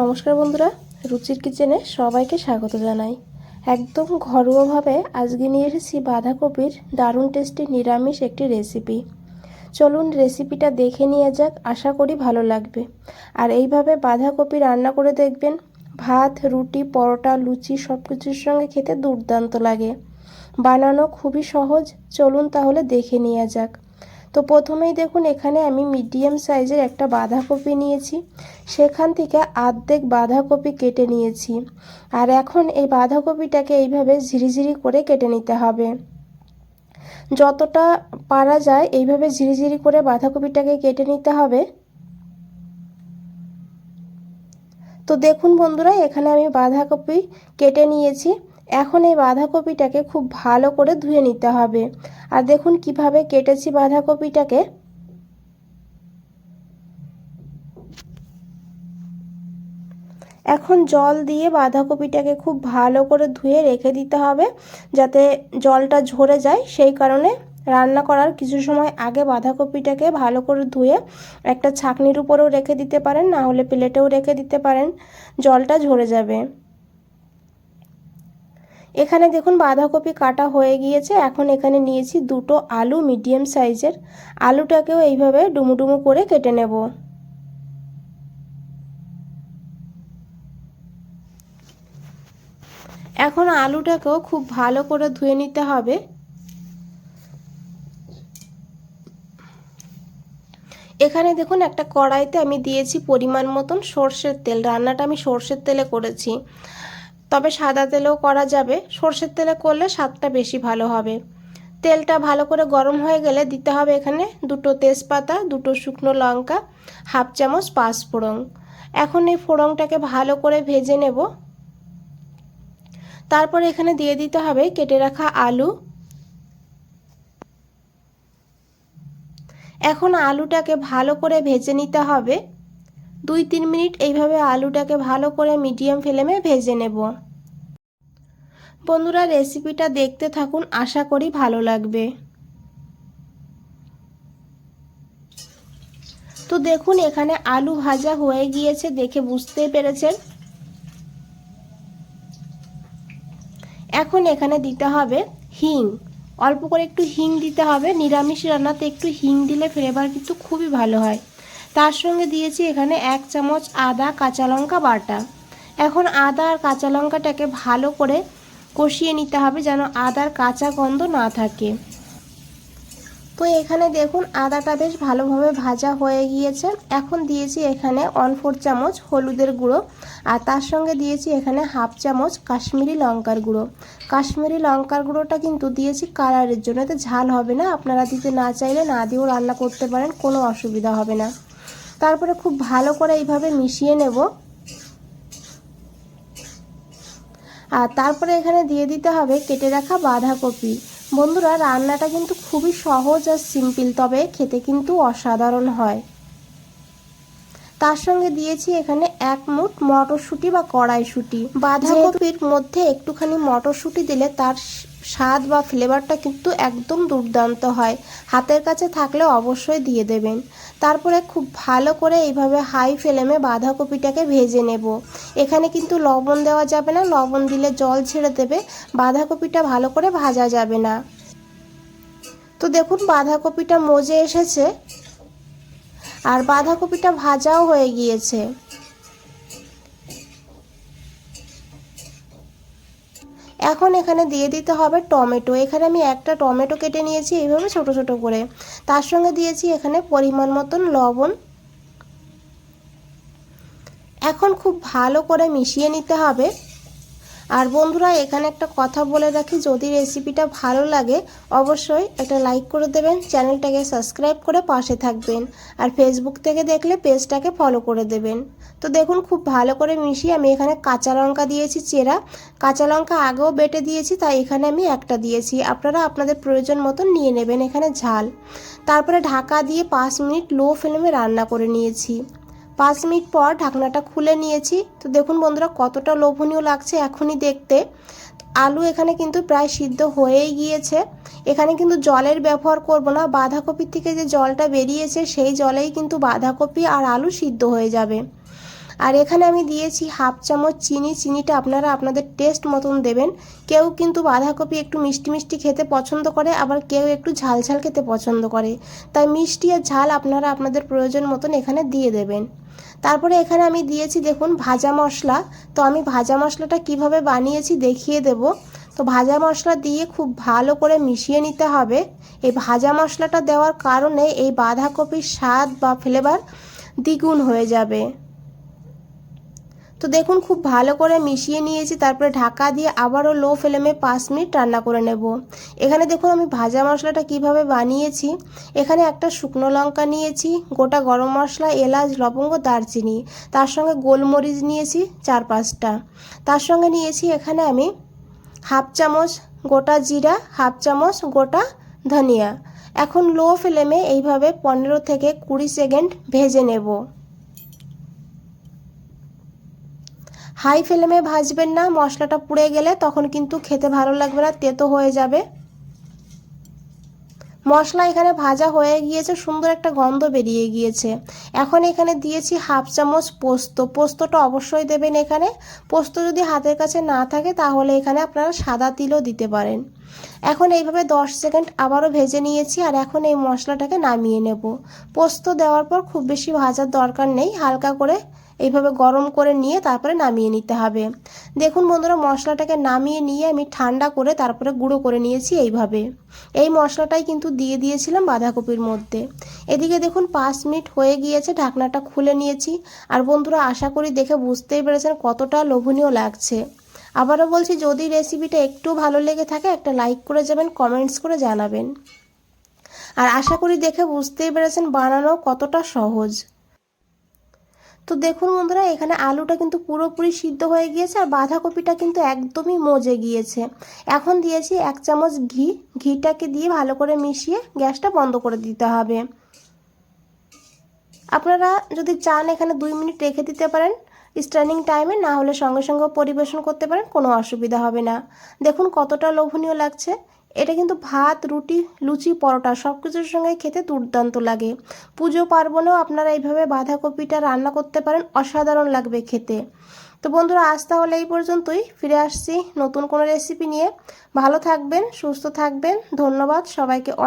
নমস্কার বন্ধুরা, রুচির কিচেনে সবাইকে স্বাগত জানাই। একদম ঘরোয়াভাবে আজকে নিয়ে এসেছি বাঁধাকপির দারুণ টেস্টি নিরামিষ একটি রেসিপি চলুন রেসিপিটা দেখে নিয়ে যাক, আশা করি ভালো লাগবে। আর এইভাবে বাঁধাকপি রান্না করে দেখবেন, ভাত, রুটি, পরোটা, লুচি সব কিছুর সঙ্গে খেতে দুর্দান্ত লাগে। বানানো খুবই সহজ, চলুন তাহলে দেখে নিয়ে যাক। তো প্রথমেই দেখুন এখানে আমি মিডিয়াম সাইজের একটা বাঁধাকপি নিয়েছি। সেখান থেকে আর্ধেক বাঁধাকপি কেটে নিয়েছি। আর এখন এই বাঁধাকপিটাকে এইভাবে ঝিরিঝিরি করে কেটে নিতে হবে। যতটা পারা যায় এইভাবে ঝিরিঝিরি করে বাঁধাকপিটাকে কেটে নিতে হবে। তো দেখুন বন্ধুরা, এখানে আমি বাঁধাকপি কেটে নিয়েছি। এখন এই বাঁধাকপিটাকে খুব ভালো করে ধুয়ে নিতে হবে। আর দেখুন কীভাবে কেটেছি বাঁধাকপিটাকে। এখন জল দিয়ে বাঁধাকপিটাকে খুব ভালো করে ধুয়ে রেখে দিতে হবে, যাতে জলটা ঝরে যায়। সেই কারণে রান্না করার কিছু সময় আগে বাঁধাকপিটাকে ভালো করে ধুয়ে একটা ছাকনির উপরেও রেখে দিতে পারেন, না হলে প্লেটেও রেখে দিতে পারেন। জলটা ঝরে যাবে। এখানে দেখুন বাঁধাকপি কাটা হয়ে গিয়েছে। এখন এখানে নিয়েছি দুটো আলু মিডিয়াম সাইজের। আলুটাকেও এইভাবে ডুমুডুমু করে কেটে নেব। এখন আলুটাকেও খুব ভালো করে ধুয়ে নিতে হবে। এখানে দেখুন একটা কড়াইতে আমি দিয়েছি পরিমাণ মতন সর্ষের তেল। রান্নাটা আমি সর্ষের তেলে করেছি। তবে সাদা তেলেও করা যাবে। সর্ষের তেলে করলে স্বাদটা বেশি ভালো হবে। তেলটা ভালো করে গরম হয়ে গেলে দিতে হবে এখানে দুটো তেজপাতা, দুটো শুকনো লঙ্কা, হাফ চামচ পাঁচফোড়ন এখন এই ফোড়নটাকে ভালো করে ভেজে নেব। তারপর এখানে দিয়ে দিতে হবে কেটে রাখা আলু। এখন আলুটাকে ভালো করে ভেজে নিতে হবে। দুই তিন মিনিট এইভাবে আলুটাকে ভালো করে মিডিয়াম ফ্লেমে ভেজে নেব। বন্ধুরা রেসিপিটা দেখতে থাকুন, আশা করি ভালো লাগবে। তো দেখুন, এখানে আলু ভাজা হয়ে গিয়েছে, দেখে বুঝতেই পেরেছেন। এখন এখানে দিতে হবে হিং। অল্প করে একটু হিং দিতে হবে, নিরামিষ রান্নাতে একটু হিং দিলে ফ্লেভার কিন্তু খুবই ভালো হয়। তার সঙ্গে দিয়েছি এখানে এক চামচ আদা কাঁচা লঙ্কা বাটা। এখন আদা আর কাঁচা লঙ্কাটাকে ভালো করে কষিয়ে নিতে হবে যেন আদার কাঁচা গন্ধ না থাকে। তো এখানে দেখুন, আদাটা বেশ ভালোভাবে ভাজা হয়ে গিয়েছে। এখন দিয়েছি এখানে ওয়ান ফোর চামচ হলুদের গুঁড়ো আর তার সঙ্গে দিয়েছি এখানে হাফ চামচ কাশ্মীরি লঙ্কার গুঁড়ো। কাশ্মীরি লঙ্কার গুঁড়োটা কিন্তু দিয়েছি কালারের জন্য, এতে ঝাল হবে না। আপনারা দিতে না চাইলে না দিয়েও রান্না করতে পারেন, কোনো অসুবিধা হবে না। তারপরে খুব ভালো করে এইভাবে মিশিয়ে নেব। আর তারপরে এখানে দিয়ে দিতে হবে কেটে রাখা বাঁধাকপি। বন্ধুরা, রান্নাটা কিন্তু খুবই সহজ আর সিম্পল তবে খেতে কিন্তু অসাধারণ হয়। তার সঙ্গে দিয়েছি এখানে এক মুঠ মটরশুঁটি বা কড়াইশুঁটি। বাঁধাকপির মধ্যে একটুখানি মটরশুঁটি দিলে তার স্বাদ বা ফ্লেভারটা কিন্তু একদম দুর্দান্ত হয়। হাতের কাছে থাকলে অবশ্যই দিয়ে দেবেন। তারপরে খুব ভালো করে এইভাবে হাই ফ্লেমে বাঁধাকপিটাকে ভেজে নেব। এখানে কিন্তু লবণ দেওয়া যাবে না, লবণ দিলে জল ছেড়ে দেবে, বাঁধাকপিটা ভালো করে ভাজা যাবে না। তো দেখুন বাঁধাকপিটা মজে এসেছে, আর বাঁধাকপিটা ভাজাও হয়ে গিয়েছে। এখন এখানে দিয়ে দিতে হবে টমেটো। এখানে আমি একটা টমেটো কেটে নিয়েছি এইভাবে ছোট ছোট করে। তার সঙ্গে দিয়েছি এখানে পরিমাণ মতন লবণ। এখন খুব ভালো করে মিশিয়ে নিতে হবে। আর বন্ধুরা, এখানে একটা কথা বলে রাখি, যদি রেসিপিটা ভালো লাগে, অবশ্যই একটা লাইক করে দেবেন চ্যানেলটাকে সাবস্ক্রাইব করে পাশে থাকবেন, আর ফেসবুক থেকে দেখলে পেজটাকে ফলো করে দেবেন। তো দেখুন, খুব ভালো করে মিশিয়ে আমি এখানে কাঁচা লঙ্কা দিয়েছি, চেরা। কাঁচা লঙ্কা আগেও বেটে দিয়েছি, তাই এখানে আমি একটা দিয়েছি। আপনারা আপনাদের প্রয়োজন মতন নিয়ে নেবেন এখানে ঝাল। তারপরে ঢাকা দিয়ে পাঁচ মিনিট লো ফ্লেমে রান্না করে নিয়েছি। পাঁচ মিনিট পর ঢাকনাটা খুলে নিয়েছি। তো দেখুন বন্ধুরা, কতটা লোভনীয় লাগছে এখনই দেখতে। আলু এখানে কিন্তু প্রায় সিদ্ধ হয়েই গিয়েছে। এখানে কিন্তু জলের ব্যবহার করব না। বাঁধাকপির থেকে যে জলটা বেরিয়েছে, সেই জলেই কিন্তু বাঁধাকপি আর আলু সিদ্ধ হয়ে যাবে। আর এখানে আমি দিয়েছি হাফ চামচ চিনি। চিনিটা আপনারা আপনাদের টেস্ট মতন দেবেন। কেউ কিন্তু বাঁধাকপি একটু মিষ্টি মিষ্টি খেতে পছন্দ করে, আবার কেউ একটু ঝাল ঝাল খেতে পছন্দ করে। তাই মিষ্টি আর ঝাল আপনারা আপনাদের প্রয়োজন মতন এখানে দিয়ে দেবেন। তারপরে এখানে আমি দিয়েছি দেখুন ভাজা মশলা। তো আমি ভাজা মশলাটা কীভাবে বানিয়েছি দেখিয়ে দেব। তো ভাজা মশলা দিয়ে খুব ভালো করে মিশিয়ে নিতে হবে। এই ভাজা মশলাটা দেওয়ার কারণে এই বাঁধাকপির স্বাদ বা ফ্লেভার দ্বিগুণ হয়ে যাবে। তো দেখুন, খুব ভালো করে মিশিয়ে নিয়েছি, তারপরে ঢাকা দিয়ে আবারও লো ফ্লেমে পাঁচ মিনিট রান্না করে নেব। এখানে দেখুন, আমি ভাজা মশলাটা কীভাবে বানিয়েছি। এখানে একটা শুকনো লঙ্কা নিয়েছি, গোটা গরম মশলা, এলাচ, লবঙ্গ, দারচিনি, তার সঙ্গে গোলমরিচ নিয়েছি চার পাঁচটা। তার সঙ্গে নিয়েছি এখানে আমি হাফ চামচ গোটা জিরা, হাফ চামচ গোটা ধনিয়া। এখন লো ফ্লেমে এইভাবে পনেরো থেকে কুড়ি সেকেন্ড ভেজে নেব। হাই ফ্লেমে ভাজবেন না, মশলাটা পুড়ে গেলে তখন কিন্তু খেতে ভালো লাগবে না, তেতো হয়ে যাবে। মশলা এখানে ভাজা হয়ে গিয়েছে, সুন্দর একটা গন্ধ বেরিয়ে গিয়েছে। এখন এখানে দিয়েছি হাফ চামচ পোস্ত। পোস্তটা অবশ্যই দেবেন এখানে। পোস্ত যদি হাতের কাছে না থাকে, তাহলে এখানে আপনারা সাদা তিলও দিতে পারেন। এখন এইভাবে 10 সেকেন্ড আবারও ভেজে নিয়েছি আর এখন এই মশলাটাকে নামিয়ে নেব। পোস্ত দেওয়ার পর খুব বেশি ভাজার দরকার নেই, হালকা করে এইভাবে গরম করে নিয়ে তারপরে নামিয়ে নিতে হবে। দেখুন বন্ধুরা, মশলাটাকে নামিয়ে নিয়ে আমি ঠান্ডা করে তারপরে গুঁড়ো করে নিয়েছি এইভাবে। এই মশলাটাই কিন্তু দিয়ে দিয়েছিলাম বাঁধাকপির মধ্যে। এদিকে দেখুন, পাঁচ মিনিট হয়ে গিয়েছে, ঢাকনাটা খুলে নিয়েছি। আর বন্ধুরা, আশা করি দেখে বুঝতেই পেরেছেন কতটা লোভনীয় লাগছে। আবারও বলছি, যদি রেসিপিটা একটু ভালো লেগে থাকে, একটা লাইক করে যাবেন কমেন্টস করে জানাবেন। আর আশা করি দেখে বুঝতেই পেরেছেন বানানো কতটা সহজ। তো দেখুন বন্ধুরা, এখানে আলুটা কিন্তু পুরোপুরি সিদ্ধ হয়ে গিয়েছে, আর বাঁধাকপিটা কিন্তু একদমই মজে গিয়েছে। এখন দিয়েছি এক চামচ ঘি। ঘিটাকে দিয়ে ভালো করে মিশিয়ে গ্যাসটা বন্ধ করে দিতে হবে। আপনারা যদি চান এখানে দুই মিনিট রেখে দিতে পারেন স্ট্যান্ডিং টাইমে না হলে সঙ্গে সঙ্গে পরিবেশন করতে পারেন, কোনো অসুবিধা হবে না। দেখুন কতটা লোভনীয় লাগছে। এটা কিন্তু ভাত, রুটি, লুচি, পরোটা সব কিছুর সঙ্গে খেতে দুর্দান্ত লাগে। পুজো পার্বণেও আপনারা এইভাবে বাঁধাকপিটা রান্না করতে পারেন, অসাধারণ লাগবে খেতে। তো বন্ধুরা, আজ তাহলে এই পর্যন্তই। ফিরে আসছি নতুন কোনো রেসিপি নিয়ে। ভালো থাকবেন, সুস্থ থাকবেন। ধন্যবাদ সবাইকে অনেক।